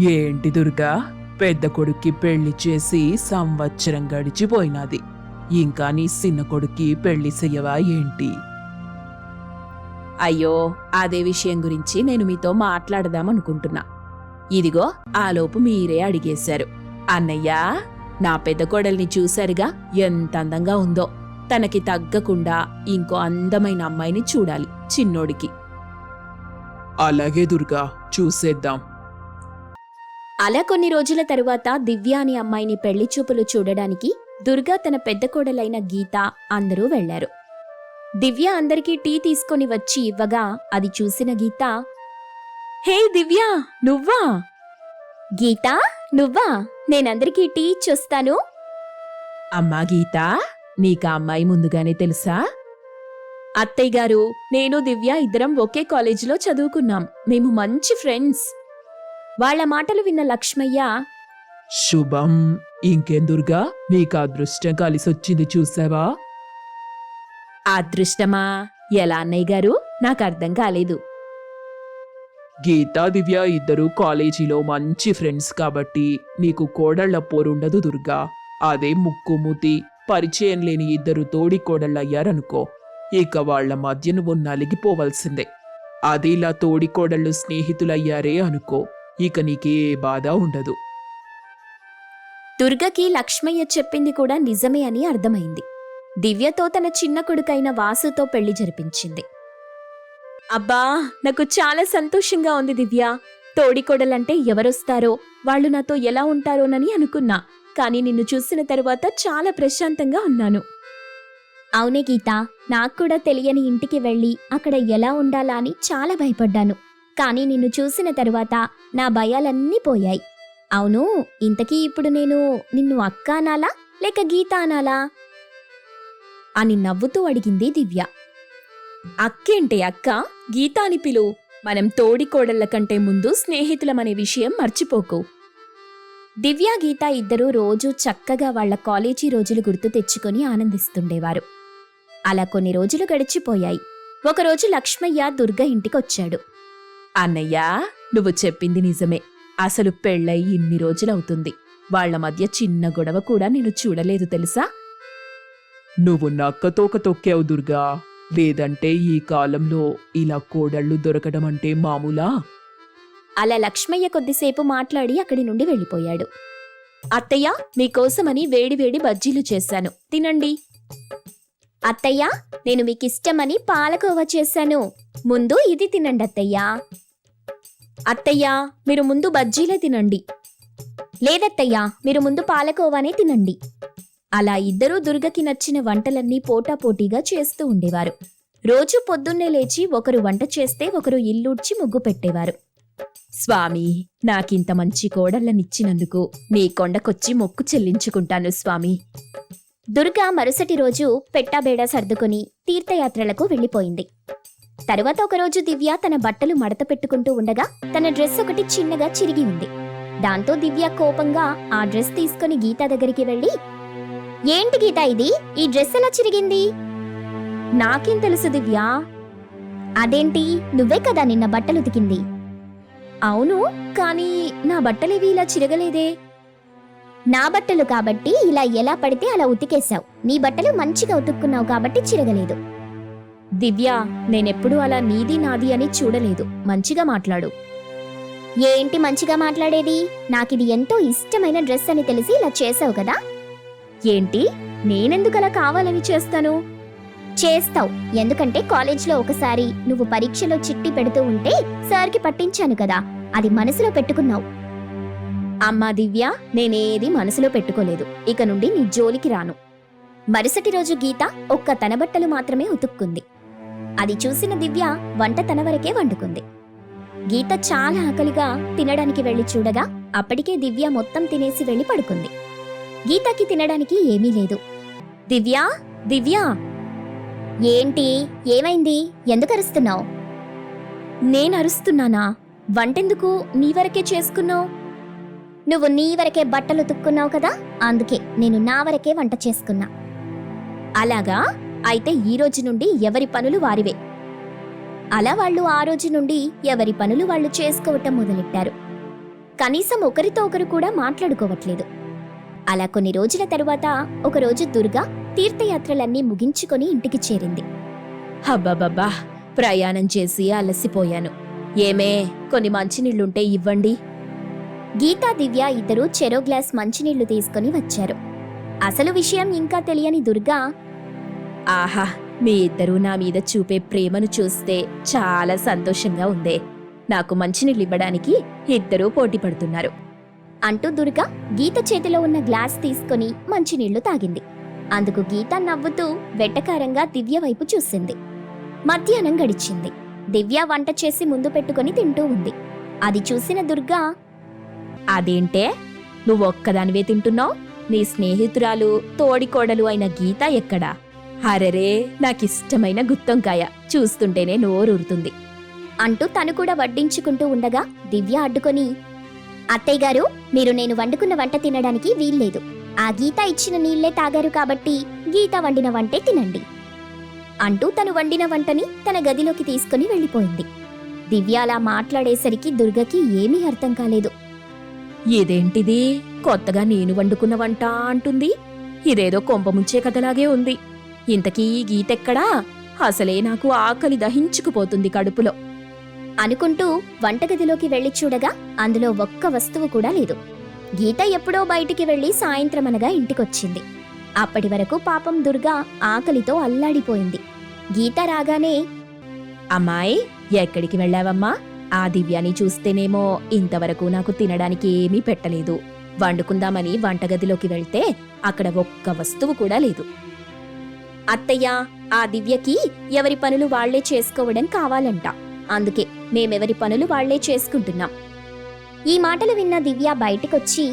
ఏంటి దుర్గా? పెద్ద కొడుక్కి పెళ్ళి చేసి సంవత్సరం గడిచిపోయినది. ఇంకా నీ చిన్న కొడుక్కి పెళ్ళి చెయ్యవా ఏంటి? అయ్యో అదే విషయం గురించి నేను మీతో మాట్లాడదామనుకుంటున్నా. ఇదిగో ఆలోపు మీరే అడిగేశారు. అన్నయ్య నా పెద్ద కోడల్ని చూశారుగా ఎంత అందంగా ఉందో. తనకి తగ్గకుండా ఇంకో అందమైన అమ్మాయిని చూడాలి చిన్నోడికి. అలాగే దుర్గా చూసేద్దాం. అలా కొన్ని రోజుల తరువాత దివ్య అనే అమ్మాయిని పెళ్ళి చూపులు చూడడానికి దుర్గా తన పెద్ద కోడలైన గీత అందరూ వెళ్ళారు దివ్య అందరికీ టీ తీసుకొని వచ్చి ఇవ్వగా అది చూసిన గీత హే దివ్య నువ్వా? గీత నువ్వా? నేనందరికీ టీ ఇచ్చొస్తాను. అమ్మా గీత నీకు అమ్మాయి ముందుగానే తెలుసా? అత్తయ్య గారు నేను దివ్య ఇద్దరం ఒకే కాలేజీలో చదువుకున్నాం. మేము మంచి ఫ్రెండ్స్. వాళ్ళ మాటలు విన్న లక్ష్మయ్య శుభం. ఇంకేం దుర్గా? నీకు అదృష్టం కలిసొచ్చింది చూసావా? అదృష్టమా? ఎలా అన్నయ్య గారు? నాకు అర్థం కాలేదు. గీతా దివ్య ఇద్దరు కాలేజీలో మంచి ఫ్రెండ్స్ కాబట్టి నీకు కోడళ్ళ పోరుండదు దుర్గా. అదే ముక్కుముతి పరిచయం లేని ఇద్దరు తోడి కోడళ్ళయ్యారనుకో ఇక వాళ్ళ మధ్య నువ్వు నలిగిపోవలసిందే. అది ఇలా తోడి కోడళ్ళు స్నేహితులయ్యారే అనుకో ఇక నీకే బాధ ఉండదు. దుర్గకి లక్ష్మయ్య చెప్పింది కూడా నిజమే అని అర్థమైంది. దివ్యతో తన చిన్న కొడుకైన వాసుతో పెళ్ళి జరిపించింది. అబ్బా నాకు చాలా సంతోషంగా ఉంది దివ్య. తోడికోడలంటే ఎవరొస్తారో వాళ్ళు నాతో ఎలా ఉంటారోనని అనుకున్నా. కానీ నిన్ను చూసిన తరువాత చాలా ప్రశాంతంగా ఉన్నాను. అవునే గీత నాకు కూడా తెలియని ఇంటికి వెళ్ళి అక్కడ ఎలా ఉండాలా అని చాలా భయపడ్డాను. కానీ నిన్ను చూసిన తరువాత నా భయాలన్నీ పోయాయి. అవును ఇంతకీ ఇప్పుడు నేను నిన్ను అక్క అనాలా లేక గీత అనాలా? అని నవ్వుతూ అడిగింది దివ్య. అక్కేంటే అక్క గీత అని పిలు. మనం తోడికోడళ్ళ కంటే ముందు స్నేహితులమనే విషయం మర్చిపోకు. దివ్య గీత ఇద్దరూ రోజూ చక్కగా వాళ్ళ కాలేజీ రోజులు గుర్తు తెచ్చుకొని ఆనందిస్తుండేవారు. అలా కొన్ని రోజులు గడిచిపోయాయి. ఒకరోజు లక్ష్మయ్య దుర్గ ఇంటికొచ్చాడు. అన్నయ్యా నువ్వు చెప్పింది నిజమే. అసలు పెళ్ళై ఇన్ని రోజులవుతుంది. వాళ్ళ మధ్య చిన్న గొడవ కూడా నేను చూడలేదు తెలుసా? నువ్వు నక్కతోక తొక్కావు దుర్గా. లేదంటే ఈ కాలంలో ఇలా కోడళ్ళు దొరకడం అంటే మామూలా? అలా లక్ష్మయ్య కొద్దిసేపు మాట్లాడి అక్కడి నుండి వెళ్ళిపోయాడు. అత్తయ్య మీకోసమని వేడివేడి బజ్జీలు చేశాను. తినండి. అత్తయ్య నేను మీకిష్టమని పాలకోవా చేశాను. ముందు ఇది తినండి అత్తయ్యా అత్తయ్యా మీరు ముందు బజ్జీలే తినండి. లేదత్తయ్యా మీరు ముందు పాలకోవానే తినండి. అలా ఇద్దరూ దుర్గకి నచ్చిన వంటలన్నీ పోటాపోటీగా చేస్తూ ఉండేవారు. రోజు పొద్దున్నే లేచి ఒకరు వంట చేస్తే ఒకరు ఇల్లూడ్చి ముగ్గు పెట్టేవారు. స్వామి నాకింత మంచి కోడళ్ళనిచ్చినందుకు నీ కొండకొచ్చి మొక్కు చెల్లించుకుంటాను స్వామి. దుర్గా మరుసటి రోజు పెట్టాబేడా సర్దుకొని తీర్థయాత్రలకు వెళ్ళిపోయింది. తరువాత ఒకరోజు దివ్య తన బట్టలు మడత పెట్టుకుంటూ ఉండగా తన డ్రెస్ ఒకటి చిన్నగా చిరిగి ఉంది. దాంతో దివ్య కోపంగా ఆ డ్రెస్ తీసుకుని గీత దగ్గరికి వెళ్ళి ఏంటి గీత ఇది? ఈ డ్రెస్ ఎలా చిరిగింది? నాకేం తెలుసు దివ్య. అదేంటి? నువ్వే కదా నిన్న బట్టలు ఉతికింది. అవును కానీ నా బట్టలేవి ఇలా చిరగలేదే. నా బట్టలు కాబట్టి ఇలా ఎలా పడితే అలా ఉతికేశావు. నీ బట్టలు మంచిగా ఉతుక్కున్నావు కాబట్టి చిరగలేదు. దివ్య నేనెప్పుడూ అలా నీది నాది అని చూడలేదు. మంచిగా మాట్లాడు. ఏంటి మంచిగా మాట్లాడేది? నాకిది ఎంతో ఇష్టమైన డ్రెస్ అని తెలిసి ఇలా చేసావు కదా? ఏంటి? నేనెందుకు అలా కావాలని చేస్తాను? చేస్తావు. ఎందుకంటే కాలేజ్లో ఒకసారి నువ్వు పరీక్షలో చిట్టి పెడుతూ ఉంటే సార్కి పట్టించాను కదా. అది మనసులో పెట్టుకున్నావు. అమ్మా దివ్య నేనేది మనసులో పెట్టుకోలేదు. ఇక నుండి నీ జోలికి రాను. మరుసటి రోజు గీత ఒక్క తన బట్టలు మాత్రమే ఉతుక్కుంది. అది చూసిన దివ్య వంట తన వరకే వండుకుంది. గీత చాలా ఆకలిగా తినడానికి వెళ్ళి చూడగా అప్పటికే దివ్య మొత్తం తినేసి వెళ్ళి పడుకుంది. గీతకి తినడానికి ఏమీ లేదు. దివ్య దివ్య! ఏంటి? ఏమైంది? ఎందుకు అరుస్తున్నావు? నేను అరుస్తున్నానా? వంటెందుకు నీ వరకే చేసుకున్నావు? నువ్వు నీ వరకే బట్టలు ఉతుక్కున్నావు కదా? అందుకే నేను నా వరకే వంట చేసుకున్నా. అలాగా? అయితే ఈ రోజు నుండి ఎవరి పనులు వారివే. అలా వాళ్ళు ఆ రోజు నుండి ఎవరి పనులు వాళ్ళు చేసుకోవటం మొదలెట్టారు. కనీసం ఒకరితో ఒకరు కూడా మాట్లాడుకోవట్లేదు. అలా కొన్ని రోజుల తరువాత ఒకరోజు దుర్గా తీర్థయాత్రలన్నీ ముగించుకొని ఇంటికి చేరింది. హబ్బబ్బబ్బా ప్రయాణం చేసి అలసిపోయాను. ఏమే కొన్ని మంచినీళ్ళుంటే ఇవ్వండి. గీతా దివ్య ఇద్దరూ చెరో గ్లాస్ మంచినీళ్ళు తీసుకొని వచ్చారు. అసలు విషయం ఇంకా తెలియని దుర్గా ఆహా మీ ఇద్దరూ నా మీద చూపే ప్రేమను చూస్తే చాలా సంతోషంగా ఉందే. నాకు మంచినీళ్ళు ఇవ్వడానికి ఇద్దరూ పోటీ పడుతున్నారు. అంటూ దుర్గా గీత చేతిలో ఉన్న గ్లాస్ తీసుకొని మంచినీళ్ళు తాగింది. అందుకు గీత నవ్వుతూ వెట్టకారంగా దివ్య వైపు చూసింది. మధ్యాహ్నం గడిచింది. దివ్య వంట చేసి ముందు పెట్టుకొని తింటూ ఉంది. అది చూసిన దుర్గా అదేంటే? నువ్వు ఒక్కదానివే తింటున్నావు? నీ స్నేహితురాలు తోడికోడలు అయిన గీత ఎక్కడా? హరరే నాకిష్టమైన గుత్తొంకాయ. చూస్తుంటేనే నోరూరుతుంది. అంటూ తను కూడా వడ్డించుకుంటూ ఉండగా దివ్య అడ్డుకొని అత్తయ్య గారు మీరు నేను వండుకున్న వంట తినడానికి వీల్లేదు. ఆ గీత ఇచ్చిన నీళ్ళే తాగారు కాబట్టి గీత వండిన వంటే తినండి. అంటూ తను వండిన వంటని తన గదిలోకి తీసుకుని వెళ్ళిపోయింది. దివ్య అలా మాట్లాడేసరికి దుర్గకి ఏమీ అర్థం కాలేదు. ఇదేంటిది? కొత్తగా నేను వండుకున్న వంట అంటుంది. ఇదేదో కొంపముంచే కథలాగే ఉంది. ఇంతకీ ఈ గీతెక్కడా? అసలే నాకు ఆకలి దహించుకుపోతుంది కడుపులో. అనుకుంటూ వంటగదిలోకి వెళ్ళి చూడగా అందులో ఒక్క వస్తువు కూడా లేదు. గీత ఎప్పుడో బయటికి వెళ్ళి సాయంత్రం అనగా ఇంటికొచ్చింది. అప్పటి వరకు పాపం దుర్గా ఆకలితో అల్లాడిపోయింది. గీత రాగానే అమ్మాయి ఎక్కడికి వెళ్ళావమ్మా? ఆ దివ్యాని చూస్తేనేమో ఇంతవరకు నాకు తినడానికి ఏమీ పెట్టలేదు. వండుకుందామని వంటగదిలోకి వెళ్తే అక్కడ ఒక్క వస్తువు కూడా లేదు. అత్తయ్య ఆ దివ్యకి ఎవరి పనులు వాళ్ళే చేసుకోవడం కావాలంట. అందుకే మేమెవరి పనులు వాళ్ళే చేసుకుంటున్నాం. ఈ మాటలు విన్న దివ్య బయటికొచ్చి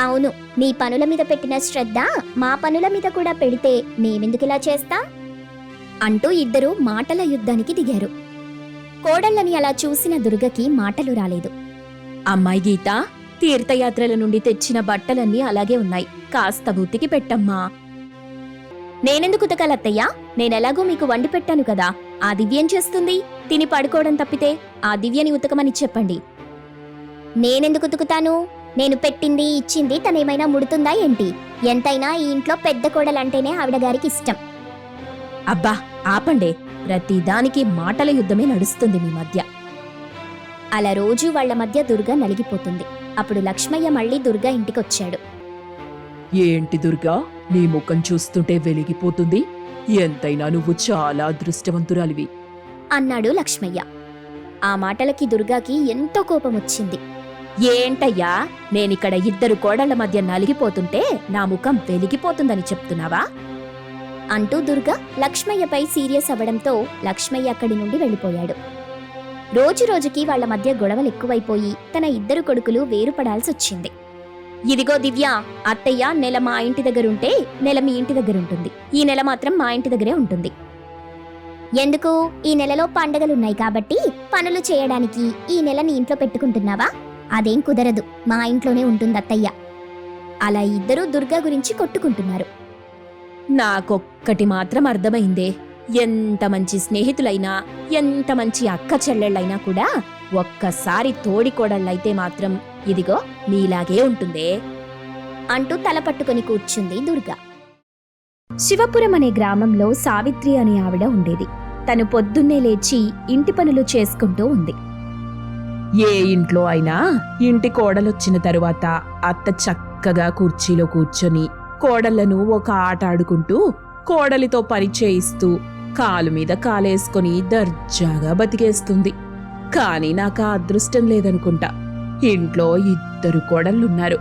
అవును నీ పనుల మీద పెట్టిన శ్రద్ధ మా పనుల మీద కూడా పెడితే మేమెందుకిలా చేస్తా? అంటూ ఇద్దరూ మాటల యుద్ధానికి దిగారు. కోడళ్ళని అలా చూసిన దుర్గకి మాటలు రాలేదు. అమ్మాయి గీత తీర్థయాత్రల నుండి తెచ్చిన బట్టలన్నీ అలాగే ఉన్నాయి. కాస్త ఉతికి పెట్టమ్మా. నేనెందుకు ఉతకాలత్తయ్యా? నేనెలాగో మీకు వండి పెట్టాను కదా. ఆ దివ్యం చేస్తుంది. తిని పడుకోవడం తప్పితే ఆ దివ్యని ఉతకమని చెప్పండి. నేనెందుకు ఉతుకుతాను? నేను పెట్టింది ఇచ్చింది తనేమైనా ముడుతుందా ఏంటి? ఎంతైనా ఈ ఇంట్లో పెద్ద కోడలంటేనే ఆవిడ గారికి ఇష్టం. అబ్బా ఆపండే. ప్రతి దానికి మాటల యుద్ధమే నడుస్తుంది మీ మధ్య. అలా రోజు వాళ్ళ మధ్య దుర్గ నలిగిపోతుంది. అప్పుడు లక్ష్మయ్య మళ్ళీ దుర్గా ఇంటికొచ్చాడు. ఏంటి దుర్గా? నీ ముఖం చూస్తుంటే వెలిగిపోతుంది. ఎంతైనా నువ్వు చాలా అదృష్టవంతురాలివి. అన్నాడు లక్ష్మయ్య. ఆ మాటలకి దుర్గాకి ఎంతో కోపం వచ్చింది ఏంటయ్యా? నేనిక్కడ ఇద్దరు కోడళ్ళ మధ్య నలిగిపోతుంటే నా ముఖం వెలిగిపోతుందని చెప్తున్నావా? అంటూ దుర్గా లక్ష్మయ్యపై సీరియస్ అవ్వడంతో లక్ష్మయ్య అక్కడి నుండి వెళ్ళిపోయాడు. రోజు రోజుకి వాళ్ళ మధ్య గొడవలు ఎక్కువైపోయి తన ఇద్దరు కొడుకులు వేరుపడాల్సొచ్చింది. ఇదిగో దివ్య అత్తయ్య నెల మా ఇంటి దగ్గర ఉంటే నెల మీ ఇంటి దగ్గర ఉంటుంది ఈ నెల మాత్రం మా ఇంటి దగ్గరే ఉంటుంది. ఎందుకు? ఈ నెలలో పండగలున్నాయి కాబట్టి పనులు చేయడానికి ఈ నెల నీ ఇంట్లో పెట్టుకుంటున్నావా? అదేం కుదరదు. మా ఇంట్లోనే ఉంటుంది అత్తయ్య అలా ఇద్దరూ దుర్గా గురించి కొట్టుకుంటున్నారు. నాకొక్కటి మాత్రం అర్థమైందే. ఎంత మంచి స్నేహితులైనా ఎంత మంచి అక్క చెల్లెళ్ళైనా కూడా ఒక్కసారి తోడికోడళ్ళైతే మాత్రం ఇదిగో నీలాగే ఉంటుందే అంటూ తల పట్టుకొని కూర్చుంది దుర్గా. శివపురం అనే గ్రామంలో సావిత్రి అనే ఆవిడ ఉండేది. తను పొద్దున్నే లేచి ఇంటి పనులు చేసుకుంటూ ఉంది. ఏ ఇంట్లో అయినా ఇంటి కోడలొచ్చిన తరువాత అత్త చక్కగా కుర్చీలో కూర్చొని కోడళ్ళను ఒక ఆట ఆడుకుంటూ కోడలితో పని చేయిస్తూ కాలు మీద కాలేసుకొని దర్జాగా బతికేస్తుంది. కానీ నాకు ఆ అదృష్టం లేదనుకుంటా. ఇంట్లో ఇద్దరు కోడళ్ళున్నారు.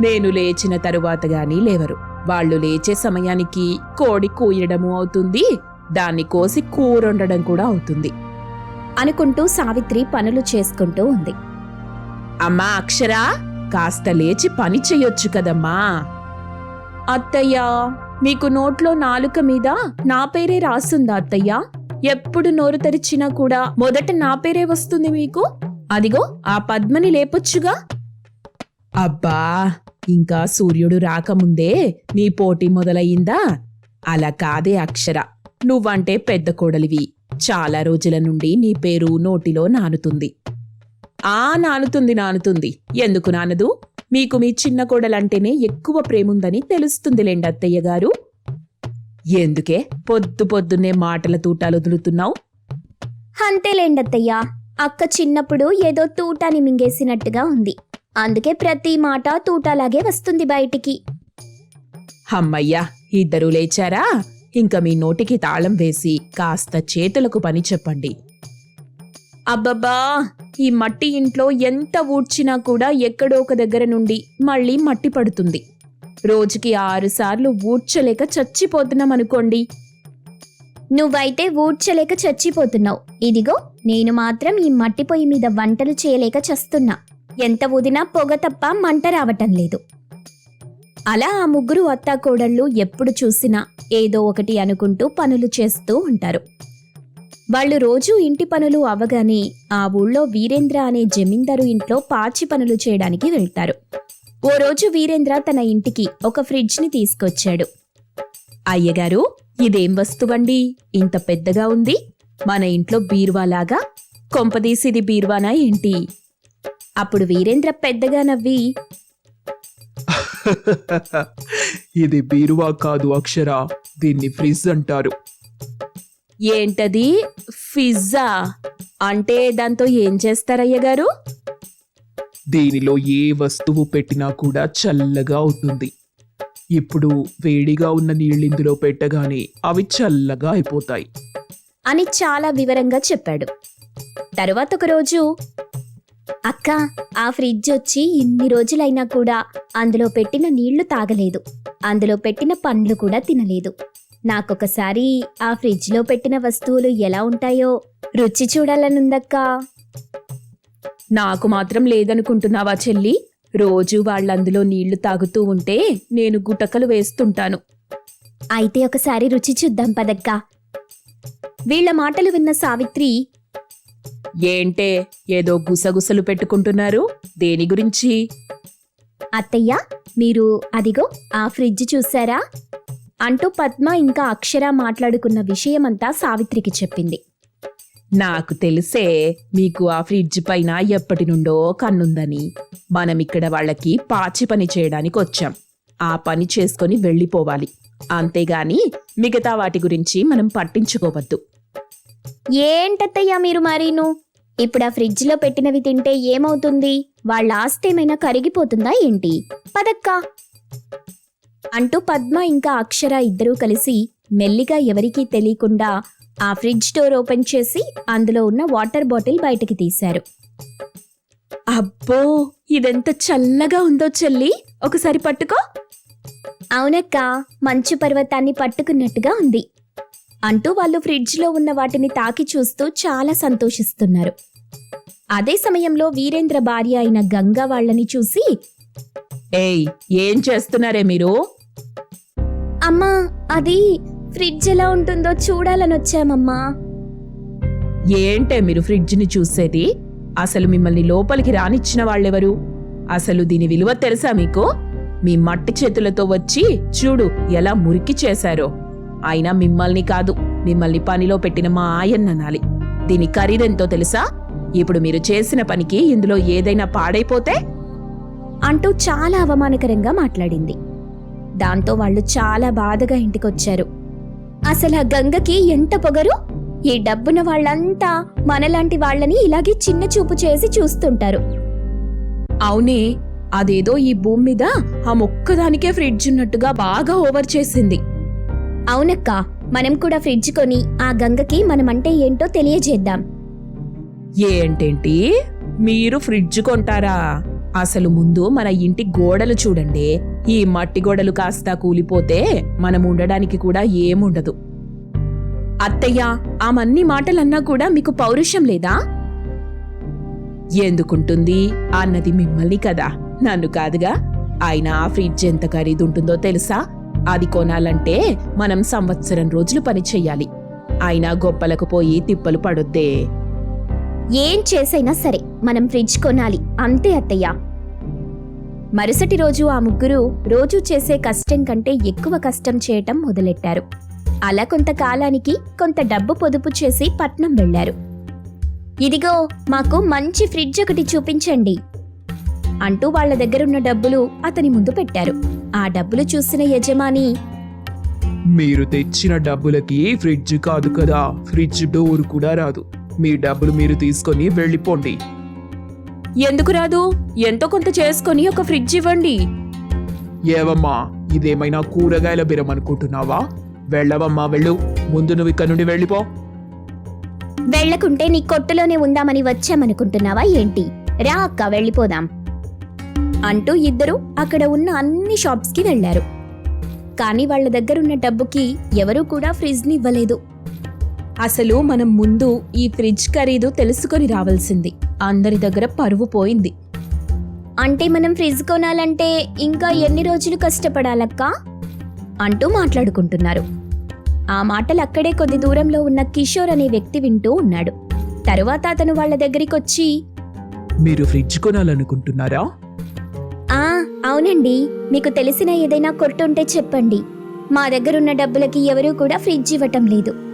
నేను లేచిన తరువాత గాని లేవరు. వాళ్ళు లేచే సమయానికి కోడి కూయడము అవుతుంది. దాన్ని కోసి కూరొండడం కూడా అవుతుంది. అనుకుంటూ సావిత్రి పనులు చేసుకుంటూ ఉంది. అమ్మా అక్షరా! కాస్త లేచి పని చెయ్యొచ్చు కదమ్మా. అత్తయ్యా మీకు నోట్లో నాలుక మీద నా పేరే రాసుందా అత్తయ్యా? ఎప్పుడు నోరు తెరిచినా కూడా మొదట నా పేరే వస్తుంది మీకు? అదిగో ఆ పద్మని లేపొచ్చుగా. అబ్బా ఇంకా సూర్యుడు రాకముందే నీ పోటీ మొదలయ్యిందా? అలా కాదే అక్షర. నువ్వంటే పెద్ద కోడలివి. చాలా రోజుల నుండి నీ పేరు నోటిలో నానుతుంది. ఆ నానుతుంది నానుతుంది. ఎందుకు నానదు? మీకు మీ చిన్న కోడలంటేనే ఎక్కువ ప్రేముందని తెలుస్తుందిలేండి అత్తయ్య గారు. ఎందుకే పొద్దు పొద్దున్నే మాటల తూటాలు వదులుతున్నావు? అంతేలేండత్తయ్యా అక్క చిన్నప్పుడు ఏదో తూటాని మింగేసినట్టుగా ఉంది. అందుకే ప్రతి మాట తూటాలాగే వస్తుంది బయటికి. హమ్మయ్యా ఇద్దరూ లేచారా? ఇంకా మీ నోటికి తాళం వేసి కాస్త చేతులకు పని చెప్పండి. అబ్బబ్బా ఈ మట్టి ఇంట్లో ఎంత ఊడ్చినా కూడా ఎక్కడో ఒక దగ్గర నుండి మళ్ళీ మట్టి పడుతుంది. రోజుకి ఆరు సార్లు ఊడ్చలేక చచ్చిపోతున్నాం అనుకోండి. నువ్వైతే ఊడ్చలేక చచ్చిపోతున్నావు. ఇదిగో నేను మాత్రం ఈ మట్టి పొయ్యి మీద వంటలు చేయలేక చస్తున్నా. ఎంత ఊదినా పొగ తప్ప మంట రావటం లేదు. అలా ఆ ముగ్గురు అత్తాకోడళ్ళు ఎప్పుడు చూసినా ఏదో ఒకటి అనుకుంటూ పనులు చేస్తూ ఉంటారు. వాళ్ళు రోజూ ఇంటి పనులు అవ్వగానే ఆ ఊళ్ళో వీరేంద్ర అనే జమీందారు ఇంట్లో పాచి పనులు చేయడానికి వెళ్తారు. ఓ రోజు వీరేంద్ర తన ఇంటికి ఒక ఫ్రిడ్జ్ని తీసుకొచ్చాడు. అయ్యగారు ఇదేం వస్తువండి? ఇంత పెద్దగా ఉంది. మన ఇంట్లో బీరువాలాగా కొంపదీసి ఇది బీరువానా ఏంటి? అప్పుడు వీరేంద్ర పెద్దగా నవ్వి ఇది బీరువా కాదు అక్షర దీన్ని ఫ్రిజ్ అంటారు. ఏంటది? ఫిజ్జా అంటే దాంతో ఏం చేస్తారయ్య గారు దీనిలో ఏ వస్తువు పెట్టినా కూడా చల్లగా అవుతుంది ఇప్పుడు వేడిగా ఉన్న నీళ్ళిందులో పెట్టగానే అవి చల్లగా అయిపోతాయి. అని చాలా వివరంగా చెప్పాడు. తరువాత ఒక రోజు అక్క ఆ ఫ్రిడ్జ్ వచ్చి ఇన్ని రోజులైనా కూడా అందులో పెట్టిన నీళ్ళు తాగలేదు. అందులో పెట్టిన పండ్లు కూడా తినలేదు. నాకొకసారి ఆ ఫ్రిడ్జ్లో పెట్టిన వస్తువులు ఎలా ఉంటాయో రుచి చూడాలనుందక్కా. నాకు మాత్రం లేదనుకుంటున్నావా చెల్లి? రోజు వాళ్ళందులో నీళ్ళు తాగుతూ ఉంటే నేను గుటకలు వేస్తుంటాను. అయితే ఒకసారి రుచి చూద్దాం పదక్క. వీళ్ళ మాటలు విన్న సావిత్రి ఏంటే ఏదో గుసగుసలు పెట్టుకుంటున్నారు? దేని గురించి? అత్తయ్య మీరు అదిగో ఆ ఫ్రిడ్జ్ చూసారా? అంటూ పద్మ ఇంకా అక్షర మాట్లాడుకున్న విషయమంతా సావిత్రికి చెప్పింది. నాకు తెలిసే మీకు ఆ ఫ్రిడ్జ్ పైన ఎప్పటి నుండో కన్నుందని. మనం ఇక్కడ వాళ్ళకి పాచి పని చేయడానికి వచ్చాం. ఆ పని చేసుకొని వెళ్ళిపోవాలి. అంతేగాని మిగతా వాటి గురించి మనం పట్టించుకోవద్దు. ఏంటత్తయ్య మీరు మరీను? ఇప్పుడు ఆ ఫ్రిడ్జ్లో పెట్టినవి తింటే ఏమవుతుంది? వాళ్ళ ఆస్తి ఏమైనా కరిగిపోతుందా ఏంటి? పదక్కా. అంటూ పద్మ ఇంకా అక్షర ఇద్దరూ కలిసి మెల్లిగా ఎవరికీ తెలియకుండా ఆ ఫ్రిడ్జ్ డోర్ ఓపెన్ చేసి అందులో ఉన్న వాటర్ బాటిల్ బయటకి తీశారు. అబ్బో! ఇదెంత చల్లగా ఉందో చెల్లి! ఒకసారి పట్టుకో. అవునక్క మంచు పర్వతాన్ని పట్టుకున్నట్టుగా ఉంది. అంటూ వాళ్ళు ఫ్రిడ్జ్లో ఉన్న వాటిని తాకి చూస్తూ చాలా సంతోషిస్తున్నారు. అదే సమయంలో వీరేంద్ర భార్య అయిన గంగా వాళ్ళని చూసి ఏయ్ ఏం చేస్తున్నారే మీరు? అమ్మా అది ఫ్రిడ్జ్ ఎలా ఉంటుందో చూడాలని వచ్చామమ్మా. ఏంటే మీరు ఫ్రిడ్జ్ని చూసేది? అసలు మిమ్మల్ని లోపలికి రానిచ్చిన వాళ్ళెవరు? అసలు దీని విలువ తెలుసా మీకు? మీ మట్టి చేతులతో వచ్చి చూడు ఎలా మురికి చేశారో. అయినా మిమ్మల్ని కాదు మిమ్మల్ని పనిలో పెట్టిన మా ఆయన్ననాలి దీని ఖరీదెంతో తెలుసా? ఇప్పుడు మీరు చేసిన పనికి ఇందులో ఏదైనా పాడైపోతే? అంటూ చాలా అవమానకరంగా మాట్లాడింది. దాంతో వాళ్ళు చాలా బాధగా ఇంటికొచ్చారు. అసలు ఆ గంగకి ఎంత పొగరు? ఈ డబ్బున వాళ్ళంతా మనలాంటి వాళ్ళని ఇలాగే చిన్న చూపు చేసి చూస్తుంటారు. అవునే అదేదో ఈ భూమి మీద ఆ మొక్కదానికే ఫ్రిడ్జ్ ఉన్నట్టుగా బాగా ఓవర్ చేసింది. అవునక్క మనం కూడా ఫ్రిడ్జ్ కొని ఆ గంగకి మనమంటే ఏంటో తెలియజేద్దాం. ఏంటేంటి? మీరు ఫ్రిడ్జ్ కొంటారా? అసలు ముందు మన ఇంటి గోడలు చూడండి. ఈ మట్టి గోడలు కాస్త కూలిపోతే మనం ఉండడానికి కూడా ఏముండదు. అత్తయ్య ఆమన్ని మాటలన్నా కూడా మీకు పౌరుషం లేదా? ఎందుకుంటుంది? అన్నది మిమ్మల్ని కదా. నన్ను కాదుగా. ఆయన ఆ ఫ్రిడ్జ్ ఎంత ఖరీదుంటుందో తెలుసా? అది కొనాలంటే మనం సంవత్సరం రోజులు పని చెయ్యాలి. అయినా గొప్పలకు పోయి తిప్పలు పడొద్దే. ఏం చేసైనా సరే మనం ఫ్రిడ్జ్ కొనాలి. అంతే అత్తయ్య. మరుసటి రోజు ఆ ముగ్గురు రోజు చేసే కష్టం కంటే ఎక్కువ కష్టం చేయటం మొదలెట్టారు. అలా కొంతకాలానికి కొంత డబ్బు పొదుపు చేసి పట్నం వెళ్ళారు ఇదిగో మాకు మంచి ఫ్రిడ్జ్ ఒకటి చూపించండి అంటూ వాళ్ళ దగ్గరున్న డబ్బులు అతని ముందు పెట్టారు. ఆ డబ్బులు చూసిన యజమాని మీరు తెచ్చిన డబ్బులకి ఫ్రిడ్జ్ కాదు కదా ఫ్రిడ్జ్ డోర్ కూడా రాదు. మీ డబ్బులు మీరు తీసుకొని వెళ్ళిపోండి. ఎందుకు రాదు? ఎంతో కొంత చేసుకొని ఒక ఫ్రిడ్జ్ ఇవ్వండి. ఏవమ్మా ఇదేమైనా కూరగాయల బిరం అనుకుంటున్నావా? వెళ్ళవమ్మా వెళ్ళు. ముందు నువ్వు ఇక్కడ నుండి వెళ్ళిపో. వెళ్ళకుంటే నీ కొట్టులోనే ఉందామని వచ్చామనుకుంటున్నావా ఏంటి? రా అక్క వెళ్ళిపోదాం. అంటూ ఇద్దరు అక్కడ ఉన్న అన్ని షాప్స్కి వెళ్ళారు కానీ వాళ్ళ దగ్గరున్న డబ్బుకి ఎవరూ కూడా ఫ్రిడ్జ్ని ఇవ్వలేదు. అసలు మనం ముందు ఈ ఫ్రిడ్జ్ ఖరీదు తెలుసుకొని రావాల్సింది. అందరి దగ్గర పరువు పోయింది. అంటే మనం ఫ్రిడ్జ్ కొనాలంటే ఇంకా ఎన్ని రోజులు కష్టపడాలక్కా? అంటూ మాట్లాడుకుంటున్నారు. ఆ మాటలు అక్కడే కొద్ది దూరంలో ఉన్న కిషోర్ అనే వ్యక్తి వింటూ ఉన్నాడు. తరువాత అతను వాళ్ళ దగ్గరికొచ్చి మీరు ఫ్రిడ్జ్ కొనాలనుకుంటున్నారా? ఆ అవునండి. మీకు తెలిసిన ఏదైనా కొట్టుంటే చెప్పండి. మా దగ్గరున్న డబ్బులకి ఎవరూ కూడా ఫ్రిడ్జ్ ఇవ్వటం లేదు.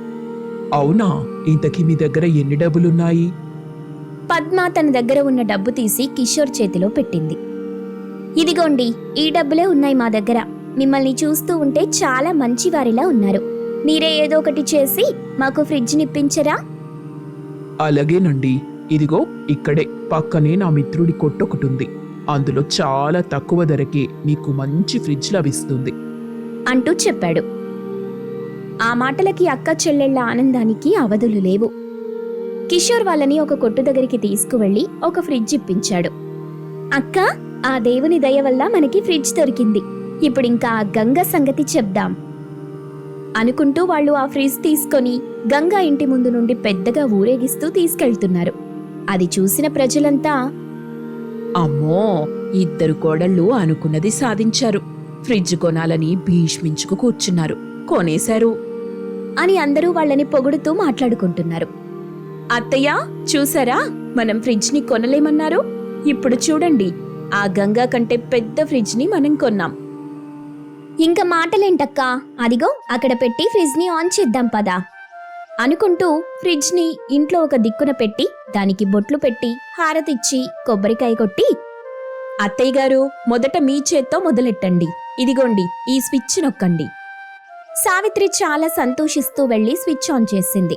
అవునా? ఇంతకీ మీ దగ్గర ఎన్ని డబ్బులున్నాయి? పద్మ తన దగ్గర ఉన్న డబ్బు తీసి కిషోర్ చేతిలో పెట్టింది. ఇదిగోండి ఈ డబ్బులే ఉన్నాయి మా దగ్గర. మిమ్మల్ని చూస్తూ ఉంటే చాలా మంచివారిలా ఉన్నారు. మీరే ఏదో ఒకటి చేసి మాకు ఫ్రిడ్జ్ నిప్పించరా? అలాగేనండి. ఇదిగో ఇక్కడే పక్కనే నా మిత్రుడి కొట్టొకటి ఉంది అందులో చాలా తక్కువ ధరకే మీకు మంచి ఫ్రిడ్జ్ లభిస్తుంది. అంటూ చెప్పాడు. ఆ మాటలకి అక్క చెల్లెళ్ళ ఆనందానికి అవధులు లేవు. కిషోర్ వాళ్ళని ఒక కొట్టు దగ్గరికి తీసుకువెళ్ళి ఒక ఫ్రిడ్జ్ ఇప్పించాడు. అక్క ఆ దేవుని దయ వల్ల మనకి ఫ్రిడ్జ్ దొరికింది. ఇప్పుడింకా ఆ గంగ సంగతి చెప్దాం. అనుకుంటూ వాళ్ళు ఆ ఫ్రిడ్జ్ తీసుకొని గంగా ఇంటి ముందు నుండి పెద్దగా ఊరేగిస్తూ తీసుకెళ్తున్నారు. అది చూసిన ప్రజలంతా అమ్మో ఇద్దరు కోడళ్ళు అనుకున్నది సాధించారు. ఫ్రిడ్జ్ కొనాలని భీష్మించుకు కూర్చున్నారు. కొనేశారు. అని అందరూ వాళ్ళని పొగుడుతూ మాట్లాడుకుంటున్నారు. అత్తయ్య చూసారా? మనం ఫ్రిడ్జ్ని కొనలేమన్నారు? ఇప్పుడు చూడండి ఆ గంగా కంటే పెద్ద ఫ్రిడ్జ్ని మనం కొన్నాం. ఇంకా మాటలేంటక్కా? అదిగో అక్కడ పెట్టి ఫ్రిడ్జ్ని ఆన్ చేద్దాం పదా. అనుకుంటూ ఫ్రిడ్జ్ని ఇంట్లో ఒక దిక్కున పెట్టి దానికి బొట్లు పెట్టి హారతిచ్చి కొబ్బరికాయ కొట్టి అత్తయ్య గారు మొదట మీ చేత్తో మొదలెట్టండి. ఇదిగోండి ఈ స్విచ్ నొక్కండి. సావిత్రి చాలా సంతోషిస్తూ వెళ్ళి స్విచ్ ఆన్ చేసింది.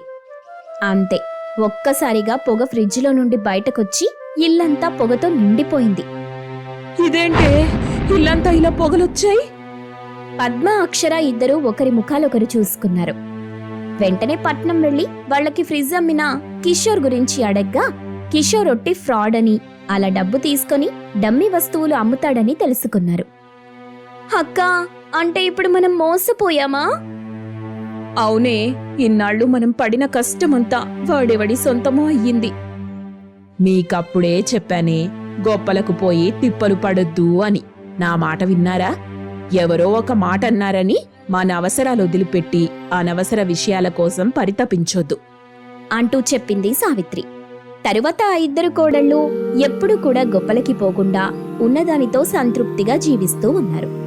అంతే ఒక్కసారిగా పొగ ఫ్రిడ్జ్లో నుండి బయటకొచ్చి ఇల్లంతా పొగతో నిండిపోయింది. ఇదేంటే? ఇల్లంతా ఇలా పొగలొచ్చాయి? పద్మ అక్షర ఇద్దరూ ఒకరి ముఖాలొకరు చూసుకున్నారు. వెంటనే పట్నం వెళ్ళి వాళ్ళకి ఫ్రిడ్జ్ అమ్మిన కిషోర్ గురించి అడగ్గా కిషోర్ ఒట్టి ఫ్రాడ్ అని అలా డబ్బు తీసుకొని డమ్మీ వస్తువులు అమ్ముతాడని తెలుసుకున్నారు. అక్క అంటే ఇప్పుడు మనం మోసపోయామా? అవునే ఇన్నాళ్ళు మనం పడిన కష్టమంతా వాడెవడి సొంతమో అయ్యింది. మీకప్పుడే చెప్పానే గొప్పలకు పోయి తిప్పలు పడొద్దు అని. నా మాట విన్నారా? ఎవరో ఒక మాట అన్నారని మన అవసరాలు వదిలిపెట్టి అనవసర విషయాల కోసం పరితపించొద్దు. అంటూ చెప్పింది సావిత్రి. తరువాత ఆ ఇద్దరు కోడళ్ళు ఎప్పుడూ కూడా గొప్పలకి పోకుండా ఉన్నదానితో సంతృప్తిగా జీవిస్తూ ఉన్నారు.